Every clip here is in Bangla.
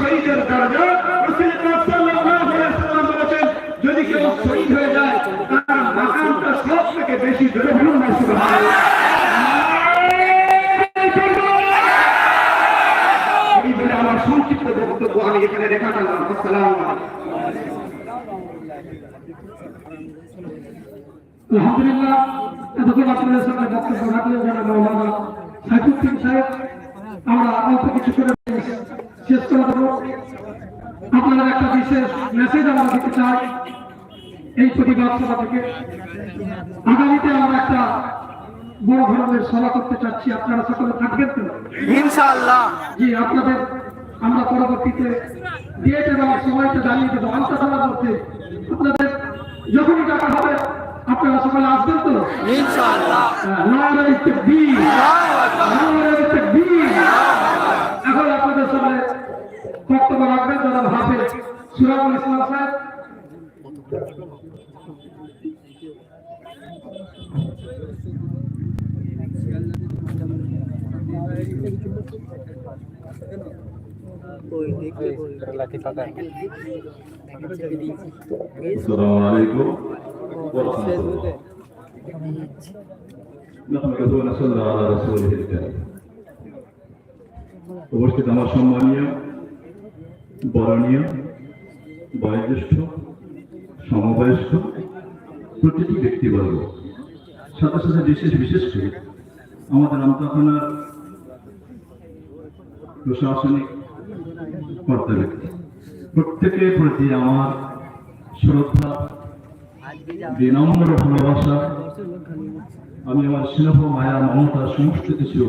শহীদের দরজা রাসূল পাক সাল্লাল্লাহু আলাইহি ওয়াসাল্লাম বলেছেন, যদি কেউ শহীদ হয়ে যায়, তার মাকামটা সব থেকে বেশি জোরে বলুন না, সুবহানাল্লাহ। আমার সংক্ষিপ্ত বক্তব্য আমি এখানে রেখা আসসালামু আলহামদুলিল্লাহ আমরা অল্প কিছু করে শেষ করে দেবো। আপনাদের একটা বিশেষ মেসেজ আমরা দিতে চাই এই প্রতিবাদ সভা থেকে। আগামীতে আমরা একটা বড় ধরনের সভা করতে চাচ্ছি। আপনারা সকলে থাকবেন তো? ইনশাআল্লাহ। জি আপনাদের আমরা পরবর্তীতে ডেট এবং সময়টা জানিয়ে দেবো আন্তঃসভার মধ্যে। আপনাদের যখনই টাকা হবে আপনারা সকলে আসবেন তো? ইনশাআল্লাহ। তাকবীর নারাই তাকবীর এখন আপনাদের বক্তব্য রাখবেন যারা ভাবে সুরাবুল ইসলাম সাহেব السلام عليكم ورحمة الله نحمده ونصلي على رسوله الكريم উপস্থিত আমার সম্মানীয় বরণীয় বয়োজ্যেষ্ঠ, সমবয়স্ক, প্রতিটি ব্যক্তিবর্গ। সাথে সাথে বিশেষ বিশেষ করে আমাদের আমতাখানার প্রশাসনিক কর্তা ব্যক্তি। প্রত্যেকের প্রতি আমার শ্রদ্ধা, বিনম্র ভালোবাসা, আমি আমার স্নেহ, মায়া মমতা সমস্ত কিছু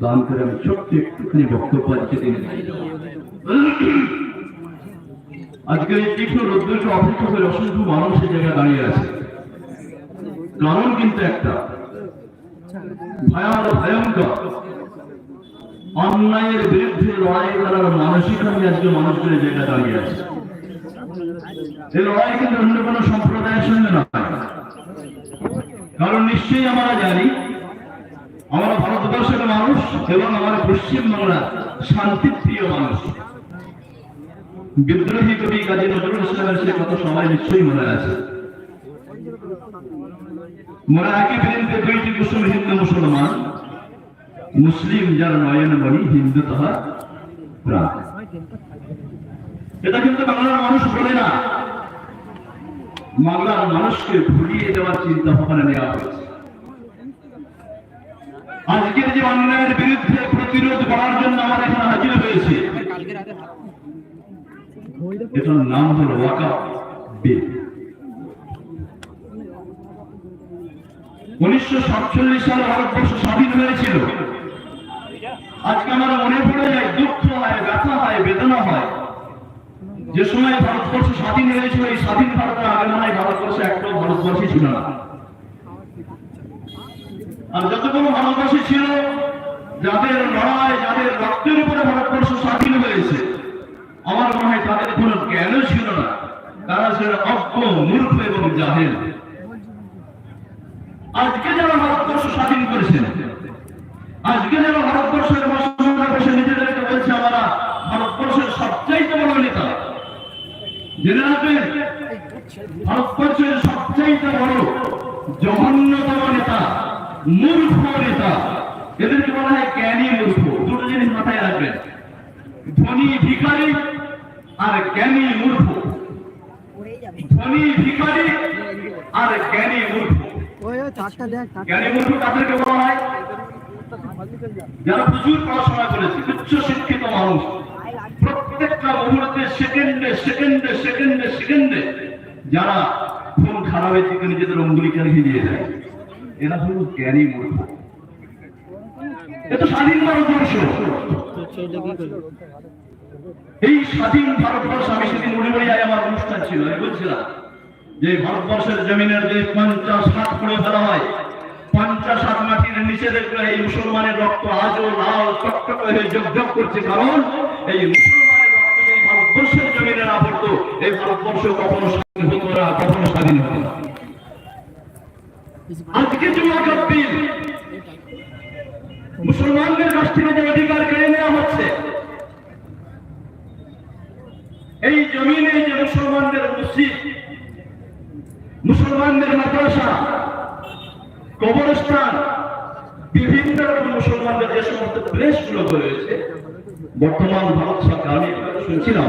দান করে আমি ছোট্ট একটুখানি বক্তব্য আজকে দিনে আজকে এই তীক্ষ্ণ রোদ্দুরকে অপেক্ষা করে অসংখ্য মানুষ এই জায়গায় দাঁড়িয়ে আছে। কারণ কিন্তু একটা। ভয়ঙ্কর। অন্যায়ের বিরুদ্ধে লড়াই করার মানসিকতা নিয়ে আজকে এই জায়গায় দাঁড়িয়ে আছে। এই লড়াই কিন্তু অন্য কোনো সম্প্রদায়ের সঙ্গে নয়। কারণ নিশ্চয়ই আমরা জানি, আমরা ভারতবর্ষের মানুষ এবং আমরা পশ্চিমবাংলার শান্তিপ্রিয় মানুষ। বিদ্রোহী কবি কাজী নজরুল ইসলামের সে কথা সবাই নিশ্চয়ই মনে আছে। মোরা একই বিরুদ্ধে দুইটি কুসুম হিন্দু মুসলমান, মুসলিম যার নয়ন মণি হিন্দু তাহার প্রাণ। এটা কিন্তু বাংলার মানুষ বলে না। বাংলার মানুষকে ভুলিয়ে দেওয়ার চিন্তা ভাবনা নেওয়া হয়েছে। আজকের যে অন্যায়ের বিরুদ্ধে প্রতিরোধ করার জন্য আমার এখানে হাজির হয়েছি। এটার নাম হল ওয়াকা বিল উনিশশো সাতচল্লিশ সালে ভারতবর্ষ স্বাধীন হয়েছিল। আজকে আমার মনে পড়ে যায়, দুঃখ হয়, ব্যথা হয়, বেদনা হয়। যে সময় ভারতবর্ষ স্বাধীন হয়েছিল, এই স্বাধীন ভারতের আগে মনে হয় ভারতবর্ষে একটাও ভারতবর্ষই ছিল না। আর যতগুলো ভারতবর্ষে ছিল, যাদের লড়াই, যাদের রক্তের উপরে ভারতবর্ষ স্বাধীন হয়েছে আমার মনে হয় তাদের কোনো জ্ঞানও ছিল না। তারা ছিল অজ্ঞ, মূর্খ এবং জাহেল। আজকে যারা ভারতবর্ষ স্বাধীন করেছেন আজকে যারা ভারতবর্ষের বসে নিজেদেরকে বলছে, আমরা ভারতবর্ষের সবচাইতে বড় নেতা। জেনে রাখবেন, ভারতবর্ষের সবচাইতে বড়, জঘন্যতম নেতা, মূর্খ নেতা। এদেরকে বলা হয় জ্ঞানী মূর্খ। দুটো জিনিস মাথায় রাখবেন। ধনী ভিখারি আর জ্ঞানী মূর্খ। ধনী ভিখারি আর জ্ঞানী মূর্খ। জ্ঞানী মূর্খ কাদেরকে বলা হয়? যারা প্রচুর পড়াশোনা করেছে উচ্চ শিক্ষিত মানুষ। প্রত্যেকটা মুহূর্তে সেকেন্ডে সেকেন্ডে সেকেন্ডে সেকেন্ডে যারা ফোন খারাপের দিকে নিজেদের অঙ্গুলিকে রেখে দিয়ে দেয় এরা হলো জ্ঞানী মূর্খ। এটা স্বাধীন ভারতবর্ষ। এই স্বাধীন ভারতবর্ষ, আমি সেদিন উড়িবাড়িয়ায় আমার অনুষ্ঠান ছিল, আমি বলছিলাম যে ভারতবর্ষের জমিনের যে পঞ্চাশ হাত করে ফেলা হয়, পঞ্চাশ হাত মাটির নিচে দেখবে এই মুসলমানের রক্ত আজও লাল টকটক হয়ে জগজগ করছে। কারণ এই ভারতবর্ষের জমিনে না পড়তো, এই ভারতবর্ষ কখনো স্বাধীন হতো না, কখনো স্বাধীন হতো না। আজকে যে মুসলমানদের কাছ থেকে যে অধিকার কেড়ে নেওয়া হচ্ছে এই জমিনে যে মুসলমানদের মসজিদ, মুসলমানদের মাদ্রাসা, কবরস্থান, বিভিন্ন রকম মুসলমানদের যে সমস্ত প্লেসগুলো রয়েছে, বর্তমান ভারত সরকার, আমি শুনছিলাম,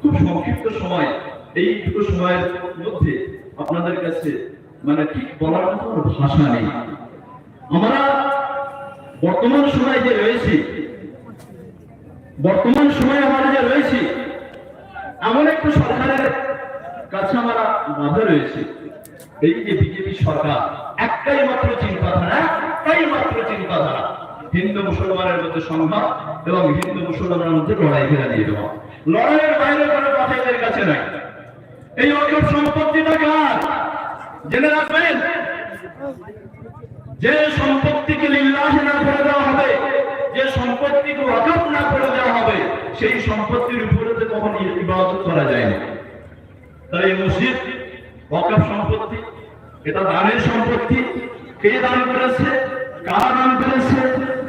খুব সংক্ষিপ্ত সময়, এইটুকু সময়ের মধ্যে আপনাদের কাছে মানে ঠিক বলার মতো ভাষা নেই। আমরা বর্তমান সময় যে রয়েছি, বর্তমান সময়ে আমরা যে রয়েছি এমন একটা সরকারের কাছে আমরা বাধা রয়েছে। এই যে বিজেপি সরকার, একটাই মাত্র চিন্তাধারা, একটাই মাত্র চিন্তাধারা, হিন্দু মুসলমানের মধ্যে সংঘাত এবং হিন্দু মুসলমানের মধ্যে লড়াই ফেরা দিয়ে দেওয়া। লড়াইয়ের বাইরে কোনো কথা এদের কাছে নাই। এই অর্থ সম্পত্তিটা কার? জেনে রাখবেন? যে সম্পত্তিকে লিল্লাহ না করে দেওয়া হবে যে সম্পত্তিকে ওয়াকফ না করে দেওয়া হবে, সেই সম্পত্তির উপরে তো কখনো ইবাদত করা যায় না। তাই মসজিদ, ওয়াকফ সম্পত্তি, এটা দানের সম্পত্তি, কে দান করেছে, কারা দান করেছে,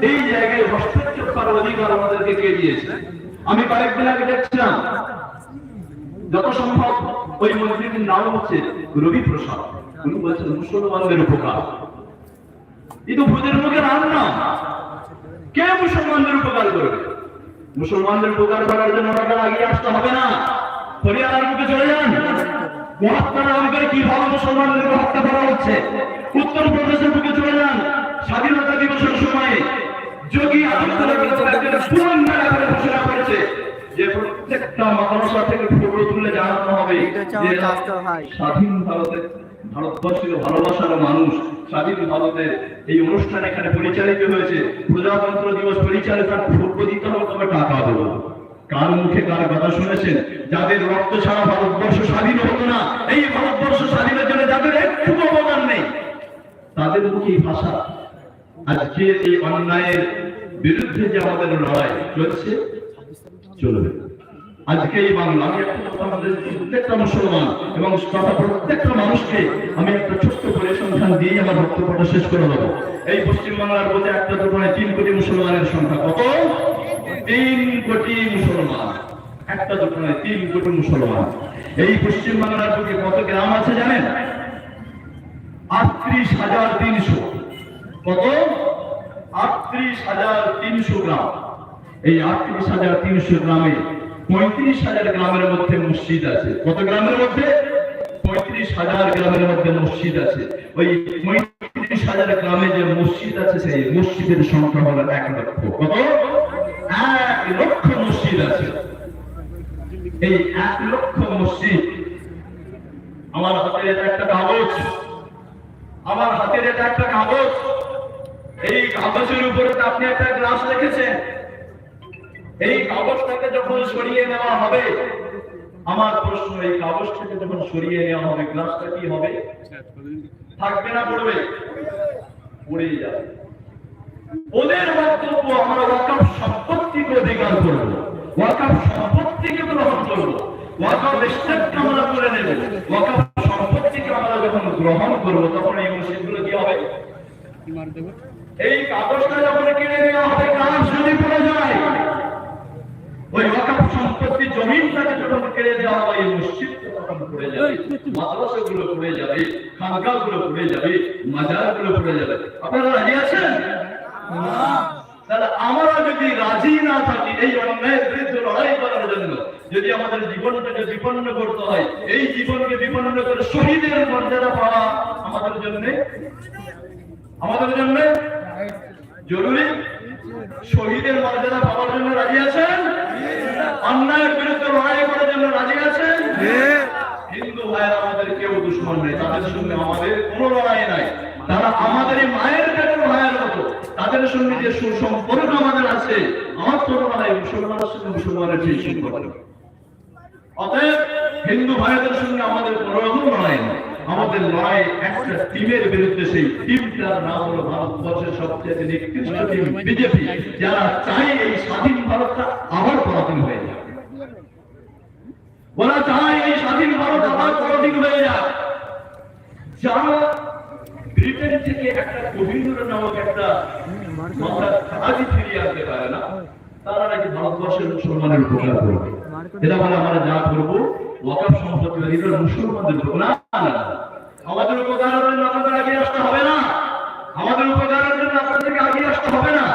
এই জায়গায় হস্তক্ষেপ করার অধিকার আমাদেরকে কে দিয়েছে? আমি কয়েকদিন আগে দেখছিলাম, যত সম্ভব ওই মন্ত্রীটির নাম হচ্ছে রবি প্রসাদ উনি বলছেন, মুসলমানদের উপকার। এই তো ভূতের মুখে রাম না। কে মুসলমানদের উপকার করবে? মুসলমানদের উপকার করার জন্য আমাকে এগিয়ে আসতে হবে না। হরিয়ানার মুখে চলে যান। মহাত্মা করে কীভাবে মুসলমানদেরকে হত্যা করা হচ্ছে? উত্তর প্রদেশের বুকে চলে যান। স্বাধীনতা দিবসের সময়ে যোগী ঘোষণা করেছে যে প্রত্যেকটা মাদ্রাসা থেকে ফটো তুলে জানানো হবে। আমার। স্বাধীন ভারতের ভারতবর্ষের ভালোবাসার মানুষ, স্বাধীন ভারতের এই অনুষ্ঠান এখানে পরিচালিত হয়েছে। প্রজাতন্ত্র দিবস পরিচালিতার ফুটবো দিতে হবে, তবে টাকা দেবো। কার মুখে কার কথা শুনেছেন? যাদের রক্ত ছাড়া ভারতবর্ষ স্বাধীন হতো না, এই ভারতবর্ষ স্বাধীনের জন্য যাদের একটু অবদান নেই, তাদের মুখে এই ভাষা। আজকে এই অন্যায়ের বিরুদ্ধে যে আমাদের লড়াই চলছে, চলবে আজকে এই বাংলা প্রত্যেকটা মুসলমান এবং প্রত্যেকটা মানুষকে আমি একটা ছোট্ট পরিসংখ্যান দিয়ে আমার বক্তব্যটা শেষ করে দেবো। এই পশ্চিমবাংলার মধ্যে একটা দুটো নয় তিন কোটি মুসলমানের সংখ্যা কত? তিন কোটি মুসলমান। একটা দুটো নয় তিন কোটি মুসলমান। এই পশ্চিমবাংলার বুকে কত গ্রাম আছে জানেন? আটত্রিশ হাজার তিনশো। কত? আটত্রিশ হাজার তিনশো গ্রাম। এই আটত্রিশ হাজার তিনশো গ্রামে পঁয়ত্রিশ হাজার গ্রামের মধ্যে মসজিদ আছে। কত গ্রামের মধ্যে? পঁয়ত্রিশ হাজার গ্রামের মধ্যে মসজিদ আছে। ওই পঁয়ত্রিশ হাজার গ্রামে যে মসজিদ আছে, সেই মসজিদের সংখ্যা হলো এক লক্ষ। কত? এক লক্ষ মসজিদ আছে। এই এক লক্ষ মসজিদ আমার হাতে এটা একটা কাগজ। আমার হাতের এটা একটা কাগজ। এই কাগজের উপরে আপনি একটা গ্লাস রেখেছেন। এই কাগজটাকে যখন সরিয়ে নেওয়া হবে আমার প্রশ্ন এই কাগজটাকে যখন সরিয়ে নেওয়া হবে গ্লাসটা কি হবে? থাকবে না পড়বে? পড়ে যাবে। ওদের বক্তব্য আমরা ওয়াকাফ সম্পত্তিকে অধিকার করব। ওয়াকাফ সম্পত্তিকে গ্রহণ করব। ওয়াকাফ স্টেপকে আমরা করে নেব। ওয়াকাফ সম্পত্তিকে আমরা যখন গ্রহণ করব তখন এই মসজিদগুলো কি হবে? এই কাগজটা যখন কিনে নেওয়া হবে কাজ যদি পড়ে যায়? ওই ওয়াকাফ সম্পত্তি জমিনটাকে যখন কেড়ে দেওয়া হবে এই মসজিদটা তখন পড়ে যাবে। মাদ্রাসাগুলো পড়ে যাবে খানকাগুলো পড়ে যাবে মাজারগুলো পড়ে যাবে। আপনারা রাজি আছেন? তাহলে আমরা যদি রাজি না থাকি এই অন্যায়ের বিরুদ্ধে লড়াই করার জন্য যদি আমাদের জীবনটাকে বিপন্ন করতে হয় এই জীবনকে বিপন্ন করে শহীদের মর্যাদা পাওয়া আমাদের জন্য? আমাদের জন্য? জরুরি? শহীদের মর্যাদা পাওয়ার জন্য রাজি আছেন? অন্যায়ের বিরুদ্ধে লড়াই করার জন্য রাজি আছেন? হিন্দু ভাইয়ের আমাদের কেউ দুশ্মন নেই তাদের সঙ্গে আমাদের কোনো লড়াই নাই। তারা আমাদের মায়ের পেটের ভাইয়ের মতো। তাদের সঙ্গে যে সুসম্পর্ক আমাদের আছে আমার তো মনে হয় মুসলমানের সঙ্গে মুসলমানের সেই সম্পর্ক অতএব হিন্দু ভাইদের সঙ্গে আমাদের কোনো রকম লড়াই নেই। আমাদের লড়াই একটা টিমের বিরুদ্ধে সেই টিমটার নাম হলো ভারতবর্ষের সবচেয়ে নিকৃষ্ট টিম বিজেপি। যারা চায় এই স্বাধীন ভারতটা আবার পরাধীন হয়ে ওরা চায় এই স্বাধীন ভারত আবার পরাধীন হয়ে যায় যারা ব্রিটেন থেকে একটা কোহিনুর নামক একটা মাথার ফিরিয়ে আনতে পারে না। তারা নাকি ভারতবর্ষের মুসলমানের উপকার করবে। এটা বলে, আমরা যা করব, ওয়াকাফ সম্পত্তি মুসলমানদের উপকার। আমাদের উপকারের জন্য আপনাদের আগে আসতে হবে না আমাদের উপকারের জন্য আপনাদেরকে আগে আসতে হবে না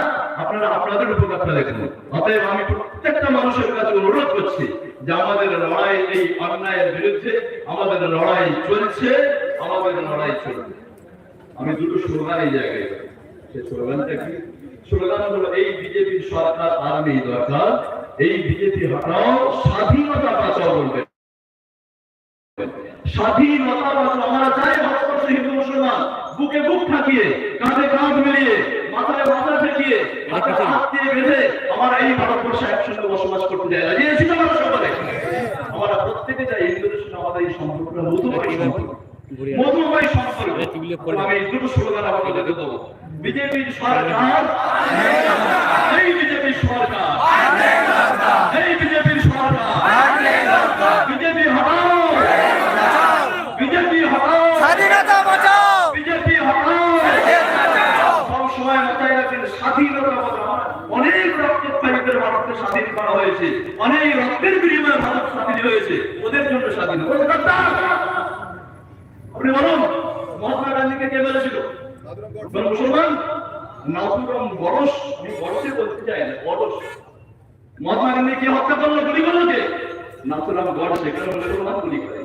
আপনারা আপনাদের উপকারটা দেখুন অতএব আমি প্রত্যেকটা মানুষের কাছে অনুরোধ করছি যে আমাদের লড়াই এই অন্যায়ের বিরুদ্ধে আমাদের লড়াই চলছে আমাদের লড়াই চলবে আমি দুটো স্লোগান এই জায়গায় এই বিজেপি আমরা চাই ভারতবর্ষে হিন্দু মুসলমান এই সম্পর্কটা সম্পর্ক মধুময় সম্পর্ক আমি দুটো স্লোগান আপনাদের দেবো। বিজেপির সরকার। এই বিজেপির সরকার। এই বিজেপির সরকার। বিজেপি হটাও। বিজেপি হটাও। স্বাধীনতা বাঁচাও। বিজেপি হটাও। সব মাথায় রাখবেন স্বাধীনতা বাঁচাও। অনেক রক্তপায়ীদের ভারতকে স্বাধীন করা হয়েছে। অনেক রক্তের বিনিময়ে ভারত স্বাধীন হয়েছে। ওদের জন্য স্বাধীন। বলুন, মহাত্মা গান্ধীকে কে বলেছিল? মুসলমান? নাথুরাম বরস, আমি বরসে বলতে চাই না, বরস। মহাত্মা গান্ধী কে হত্যা করল, গুলি করল কে? নাথুরাম গড় সেখানে মুসলমান গুলি করে।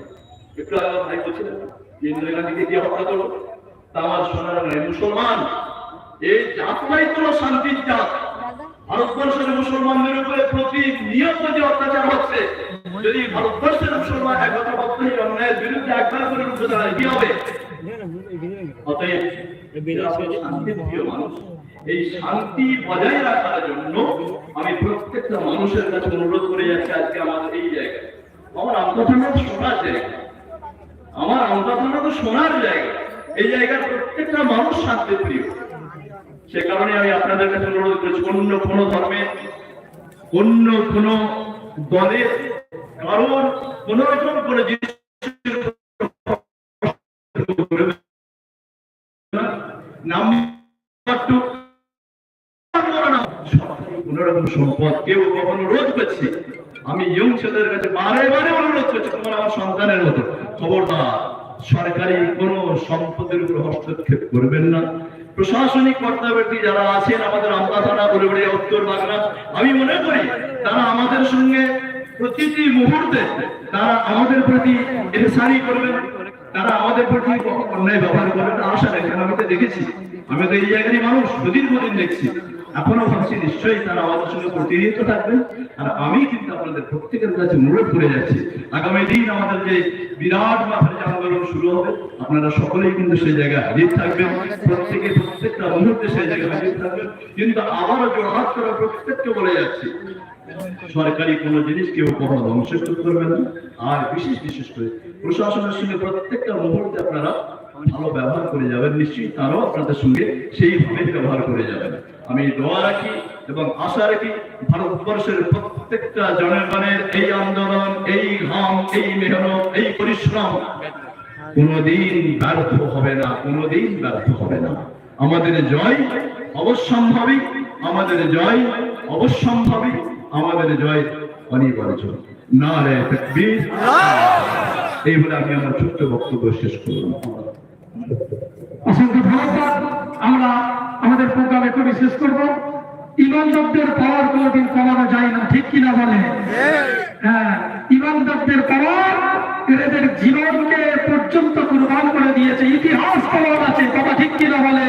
একটু আগে ভাই বলছিলেন ইন্দিরা গান্ধীকে কে হত্যা করল? তা আমার নেই মুসলমান। এই জাতটাই কোনো শান্তির জাত। ভারতবর্ষের মুসলমানদের উপরে প্রতি নিয়ত যে অত্যাচার হচ্ছে, যদি ভারতবর্ষের মুসলমান একতাবদ্ধ এই অন্যায়ের বিরুদ্ধে একবার করে উঠে দাঁড়ায়, কি হবে? অতএব। এই শান্তি বজায় রাখার জন্য আমি প্রত্যেকটা মানুষের কাছে অনুরোধ করে যাচ্ছি আজকে আমাদের এই জায়গায়। আমার তো সোনার জায়গা। আমার তো সোনার জায়গা। এই জায়গার প্রত্যেকটা মানুষ শান্তিপ্রিয়। সে কারণে আমি আপনাদের কাছে অনুরোধ করেছি, অন্য কোনো ধর্মে, অন্য কোনো দলের কারোর কোন রকম কোনো সম্পদ কেউ করছে। আমি ইয়ং ছেলেদের কাছে বারে বারে অনুরোধ করছি, তোমরা আমার সন্তানের মতো। খবরদার, সরকারি কোন সম্পদের উপর হস্তক্ষেপ করবেন না। প্রশাসনিক কর্তাব্যক্তি যারা আছেন আমাদের আমলা থানা বলে উত্তর বাংলা আমি মনে করি তারা আমাদের সঙ্গে প্রতিটি মুহূর্তে তারা আমাদের প্রতি এহসানি করবেন, তারা আমাদের প্রতি অন্যায় ব্যবহার করবেন। আশা রেখে আমি তো দেখেছি। আমি তো এই জায়গারই মানুষ প্রতিদিন দেখছি। এখনও ভাবছি নিশ্চয়ই তারা আমাদের সঙ্গে প্রতিনিয়ত থাকবেন আর আমি কিন্তু আপনাদের প্রত্যেকের কাছে অনুরোধ করে যাচ্ছি, আগামী দিন আমাদের যে বিরাট মাঠের যে আন্দোলন শুরু হবে, আপনারা সকলেই কিন্তু সেই জায়গায় হাজির থাকবেন। প্রত্যেকে প্রত্যেকটা মুহূর্তে সেই জায়গায় হাজির থাকবেন। কিন্তু আবারও জোরহাত করে প্রত্যেককে বলে যাচ্ছি, সরকারি কোনো জিনিস কেউ কখনো ধ্বংস করবে না। আর বিশেষ বিশেষ করে প্রশাসনের সঙ্গে প্রত্যেকটা মুহূর্তে আপনারা ভালো ব্যবহার করে যাবেন, নিশ্চয়ই তারাও আপনাদের সঙ্গে সেইভাবে ব্যবহার করে যাবেন। আমি দোয়া রাখি এবং আশা রাখি ভারতবর্ষের প্রত্যেকটা জনগণের এই আন্দোলন এই ঘাম এই মেহনত এই পরিশ্রম কোনোদিন ব্যর্থ হবে না কোনোদিন ব্যর্থ হবে না। আমাদের জয় অবশ্যম্ভাবী আমাদের জয় অবশ্যম্ভাবী আমাদের জয় অনিবার্য। না রে এই বলে আমি আমার ছোট্ট বক্তব্য শেষ করলাম। অসংখ্য ধন্যবাদ। আমরা আমাদের প্রোগ্রাম একটু শেষ করব। ইমানদারদের পাওয়ার কোনোদিন কমানো যায় না, ঠিক কিনা বলে হ্যাঁ ইমানদারদের পাওয়ার এদের জীবনকে পর্যন্ত কুরবান করে দিয়েছে। ইতিহাস প্রমাণ আছে, কথা ঠিক কিনা বলে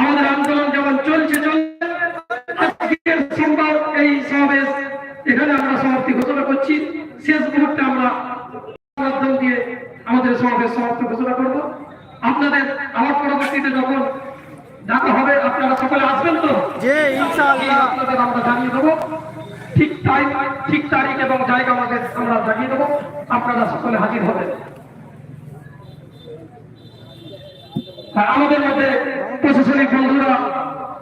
আমাদের আন্দোলন যেমন চলছে চলছে আজকের সংবাদ এই সমাবেশ এখানে আমরা সমাপ্তি ঘোষণা করছি শেষ মুহূর্তে আমরা মাধ্যম দিয়ে আমাদের সমাবেশ সমাপ্ত ঘোষণা করব আপনাদের আমার পরবর্তীতে যখন ডাকা হবে আপনারা সকলে আসবেন তো জি ইনশাআল্লাহ আপনাদের আমরা জানিয়ে দেবো ঠিক টাইম ঠিক তারিখ এবং জায়গা আমাদের আমরা জানিয়ে দেবো। আপনারা সকলে হাজির হবেন। আমাদের মধ্যে প্রশাসনিক বন্ধুরা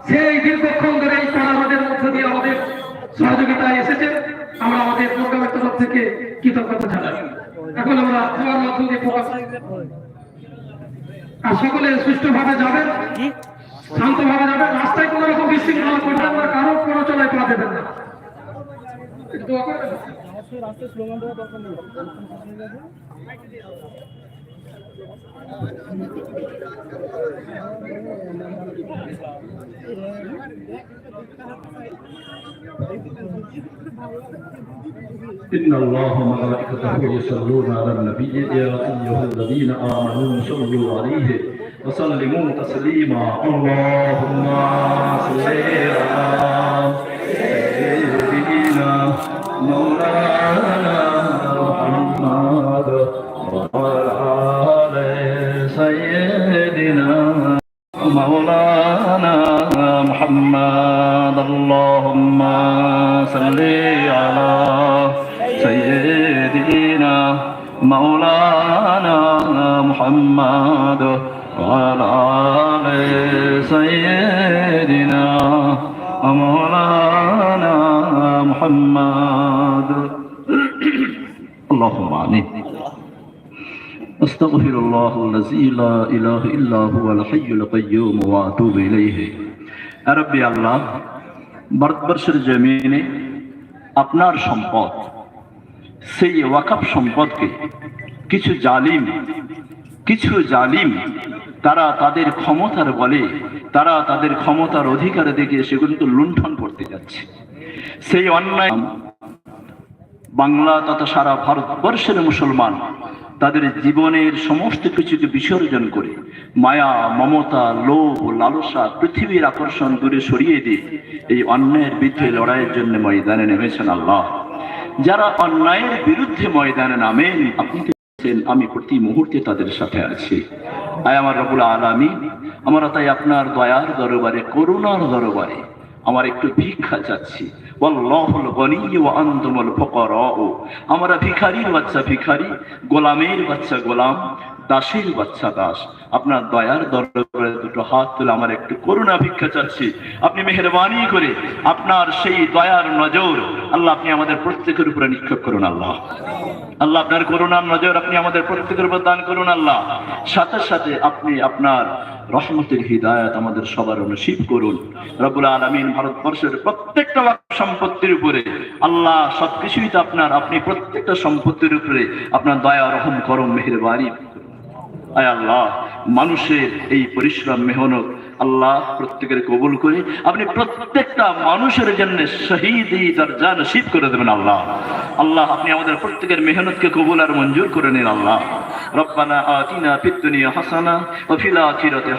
সেই দীর্ঘক্ষণ ধরে এই কড়াবাদের মধ্য দিয়ে আমাদের সহযোগিতায় এসেছে। আমরা আমাদের প্রোগ্রামের তরফ থেকে কৃতজ্ঞতা জানাই। এখন আমরা তোমার মধ্য দিয়ে আর সকলে সুষ্ঠুভাবে যাবেন, শান্তভাবে যাবেন। রাস্তায় কোনো রকম বিশৃঙ্খলা করবেন না, কারও কোনো চলায় দেবেন না। একটু দোয়া করবেন إن الله وملائكته يصلون على النبي يا أيها الذين آمنوا صلوا عليه وسلموا تسليما اللهم صل على سيدنا مولانا الله الذي لا إله إلا هو الحي القيوم وأتوب إليه রব্বি আল্লাহ ভারতবর্ষের জমিনে আপনার সম্পদ সেই ওয়াকাফ সম্পদকে কিছু জালিম কিছু জালিম তারা তাদের ক্ষমতার বলে তারা তাদের ক্ষমতার অধিকার দেখে সেগুলোকে লুণ্ঠন করতে যাচ্ছে সেই অন্যায় বাংলা তথা সারা ভারতবর্ষের মুসলমান তাদের জীবনের সমস্ত কিছুকে বিসর্জন করে মায়া, মমতা, লোভ, লালসা পৃথিবীর আকর্ষণ দূরে সরিয়ে দিয়ে এই অন্যায়ের বিরুদ্ধে লড়াইয়ের জন্য ময়দানে নেমেছেন আল্লাহ। যারা অন্যায়ের বিরুদ্ধে ময়দানে নামেন, আপনি আমি প্রতি মুহূর্তে তাদের সাথে আছি। আয় আমার রবুল আলামী আমরা তাই আপনার দয়ার দরবারে, করুণার দরবারে আমার একটু ভিক্ষা চাচ্ছি। আমরা ভিখারির বাচ্চা ভিখারি গোলামের বাচ্চা গোলাম। দাসের বাচ্চা দাস। আপনার দয়ার দরবারে দুটো হাত তুলে আমার একটু করুণা ভিক্ষা চাচ্ছি। আপনি মেহরবানি করে আপনার সেই দয়ার নজর আল্লাহ আপনি আমাদের প্রত্যেকের উপরে নিক্ষেপ করুন আল্লাহ। আল্লাহ আপনার করুণার নজর আপনি আমাদের প্রত্যেকের উপর দান করুন আল্লাহ। সাথে সাথে আপনি আপনার রহমতের হৃদায়ত আমাদের সবার নসিব করুন। রবুল আলমিন ভারতবর্ষের প্রত্যেকটা সম্পত্তির উপরে আল্লাহ সবকিছুই তো আপনার, আপনি প্রত্যেকটা সম্পত্তির উপরে আপনার দয়া রহম, করম, মেহরবানি আয় আল্লাহ, মানুষের এই পরিশ্রম, মেহনত আল্লাহ প্রত্যেকের কবুল করে। আপনি প্রত্যেকটা মানুষের জন্য শহীদ দরজা নসিব করে দেবেন আল্লাহ। আল্লাহ, আপনি আমাদের প্রত্যেকের মেহনতকে কবুল আর মঞ্জুর করে নিন আল্লাহ। রব্বানা আতিনা ফিদ হাসানা, ওয়া ফিল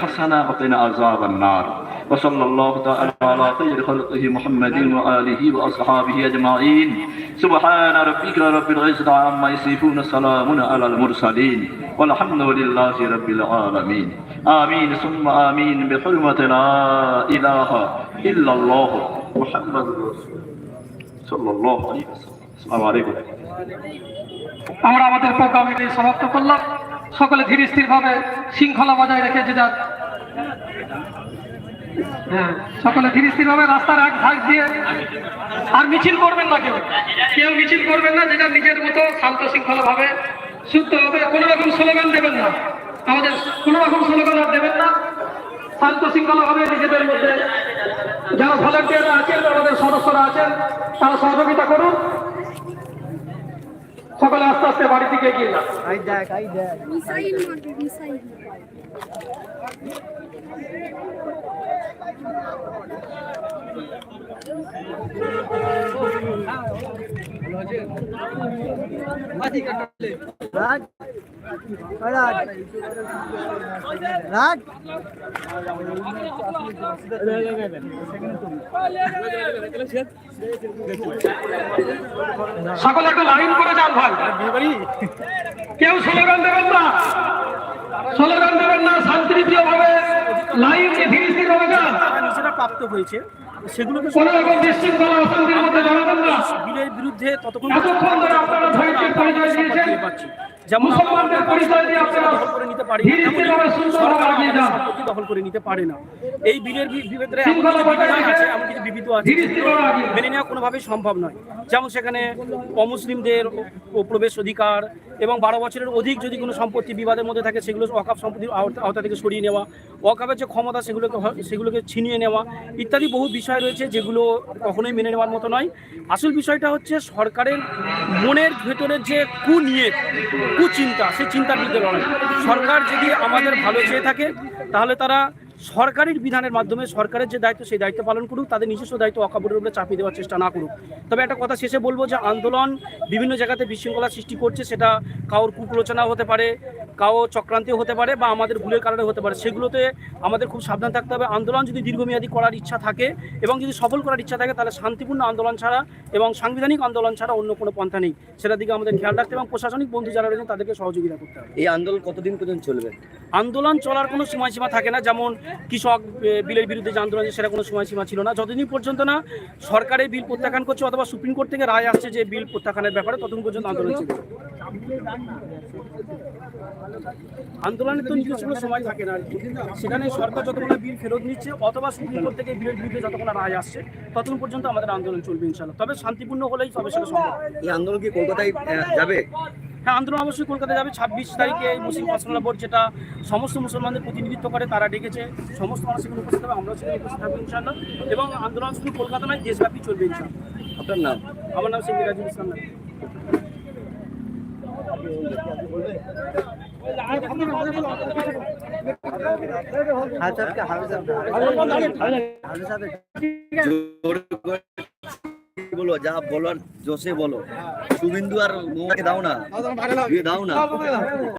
হাসানা, ওয়া কিনা وصلى الله تعالى على خير خلقه محمد وآله وأصحابه أجمعين سبحان ربك رب العزة عما يصفون سلام على المرسلين والحمد لله رب العالمين آمين ثم آمين بحرمة لا إله إلا الله محمد رسول صلى الله عليه وسلم السلام عليكم আমরা আমাদের প্রোগ্রাম এটাই সমাপ্ত করলাম সকলে ধীর স্থির ভাবে শৃঙ্খলা বজায় রেখে যে যার হ্যাঁ সকলে ধীর স্থির রাস্তার এক ভাগ দিয়ে আর মিছিল করবেন না কেউ। কেউ মিছিল করবেন না, যেটা নিজের মতো শান্ত শৃঙ্খলা ভাবে শুদ্ধ হবে। কোনো রকম স্লোগান দেবেন না। আমাদের কোনো রকম স্লোগান আর দেবেন না। শান্ত শৃঙ্খলা ভাবে নিজেদের মধ্যে যারা ভলান্টিয়াররা আছেন, আমাদের সদস্যরা আছেন, তারা সহযোগিতা করুন। সকলে আস্তে আস্তে বাড়ি থেকে এগিয়ে যান। রাগ সকলে একটা লাইন করে যান ভাই। কেউ স্লোগান দেবেন না। স্লোগান দেবেন না শান্তিপ্রিয় ভাবে লাইন ধীরে ভাবে যান প্রাপ্ত হয়েছে সেগুলোকে কোন রকম বিশৃঙ্খলা অশান্তির মধ্যে জড়াবেন না। বিরুদ্ধে ততক্ষণ ধরে আপনারা ধৈর্যের পরিচয় দিয়েছেন। পাচ্ছি যেমন করে নিতে পারি দখল করে নিতে পারে না। এই বিলের এমন কিছু আছে এমন বিবিধ আছে। মেনে নেওয়া কোনোভাবেই সম্ভব নয়। যেমন সেখানে অমুসলিমদের প্রবেশ অধিকার এবং বারো বছরের অধিক যদি কোনো সম্পত্তি বিবাদের মধ্যে থাকে সেগুলো অকাপ সম্পত্তির আওতা থেকে সরিয়ে নেওয়া অকাপের যে ক্ষমতা সেগুলোকে সেগুলোকে ছিনিয়ে নেওয়া ইত্যাদি বহু বিষয় রয়েছে যেগুলো কখনোই মেনে নেওয়ার মতো নয়। আসল বিষয়টা হচ্ছে সরকারের মনের ভেতরের যে কুনিয়ত কুচিন্তা সেই চিন্তার বিরুদ্ধে লড়াই সরকার যদি আমাদের ভালো চেয়ে থাকে, তাহলে তারা সরকারের বিধানের মাধ্যমে সরকারের যে দায়িত্ব, সেই দায়িত্ব পালন করুক, তাদের নিজস্ব দায়িত্ব অকাবরের উপরে চাপিয়ে দেওয়ার চেষ্টা না করুক। তবে একটা কথা শেষে বলব যে, আন্দোলন বিভিন্ন জায়গাতে বিশৃঙ্খলা সৃষ্টি করছে, সেটা কারোর কুপ্রোচনা হতে পারে কারও চক্রান্তীয় হতে পারে বা আমাদের ভুলের কারণে হতে পারে। সেগুলোতে আমাদের খুব সাবধান থাকতে হবে। আন্দোলন যদি দীর্ঘমেয়াদী করার ইচ্ছা থাকে এবং যদি সফল করার ইচ্ছা থাকে তাহলে শান্তিপূর্ণ আন্দোলন ছাড়া এবং সাংবিধানিক আন্দোলন ছাড়া অন্য কোনো পন্থা নেই। সেটার দিকে আমাদের খেয়াল রাখতে এবং প্রশাসনিক বন্ধু যারা রয়েছেন তাদেরকে সহযোগিতা করতে হবে। এই আন্দোলন কতদিন পর্যন্ত চলবে? আন্দোলন চলার কোনো সময়সীমা থাকে না। যেমন কৃষক বিলের বিরুদ্ধে যে আন্দোলন সেটা কোনো সময়সীমা ছিল না। যতদিন পর্যন্ত না সরকারের বিল প্রত্যাখ্যান করছে অথবা সুপ্রিম কোর্ট থেকে রায় আসছে যে বিল প্রত্যাখ্যানের ব্যাপারে ততদিন পর্যন্ত আন্দোলন চলছে আন্দোলনের তো নিজস্ব কোনো সময় থাকে না সেখানে সরকার যতক্ষণ বিল ফেরত নিচ্ছে অথবা সুপ্রিম কোর্ট থেকে বিলের বিরুদ্ধে যতক্ষণ রায় আসছে ততক্ষণ পর্যন্ত আমাদের আন্দোলন চলবে ইনশাল্লাহ তবে শান্তিপূর্ণ হলেই তবে সেটা সম্ভব। এই আন্দোলন কি কলকাতায় যাবে? হ্যাঁ আন্দোলন অবশ্যই কলকাতা যাবে। ছাব্বিশ তারিখে এই মুসলিম পার্সোনাল বোর্ড যেটা সমস্ত মুসলমানদের প্রতিনিধিত্ব করে তারা ডেকেছে। সমস্ত মানুষ সেখানে উপস্থিত হবে আমরাও সেখানে উপস্থিত থাকব ইনশাআল্লাহ। এবং আন্দোলন শুধু কলকাতা নয় দেশব্যাপী চলবে ইনশাআল্লাহ। আপনার নাম? আমার নাম শেখ মিরাজুল ইসলাম বলো যা বলার জোশে বলো। শুভেন্দু আর দাও না। দাও না।